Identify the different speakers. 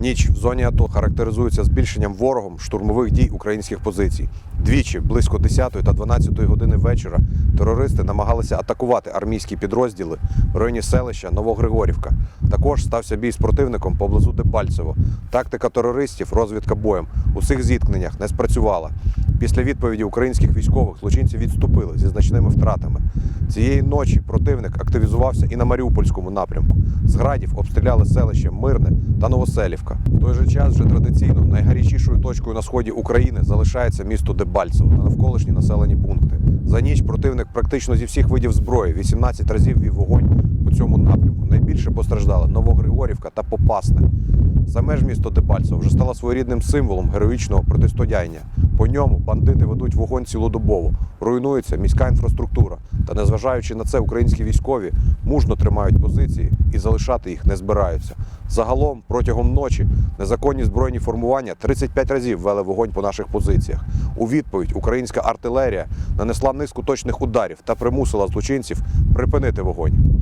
Speaker 1: Ніч в зоні АТО характеризується збільшенням ворогом штурмових дій українських позицій. Двічі близько 10 та 12 години вечора терористи намагалися атакувати армійські підрозділи в районі селища Новогригорівка. Також стався бій з противником поблизу Дебальцево. Тактика терористів, розвідка боєм у цих зіткненнях не спрацювала. Після відповіді українських військових злочинці відступили зі значними втратами. Цієї ночі противник активізувався і на Маріупольському напрямку. З градів обстріляли селище Мирне та Новоселівка. В той же час вже традиційно найгарячішою точкою на сході України залишається місто Дебальцево та навколишні населені пункти. За ніч противник практично зі всіх видів зброї 18 разів вів вогонь по цьому напрямку. Найбільше постраждали Новогригорівка та Попасне. Саме ж місто Дебальцево вже стало своєрідним символом героїчного протистояння. По ньому бандити ведуть вогонь цілодобово, руйнується міська інфраструктура. Та незважаючи на це, українські військові мужно тримають позиції і залишати їх не збираються. Загалом протягом ночі незаконні збройні формування 35 разів вели вогонь по наших позиціях. У відповідь українська артилерія нанесла низку точних ударів та примусила злочинців припинити вогонь.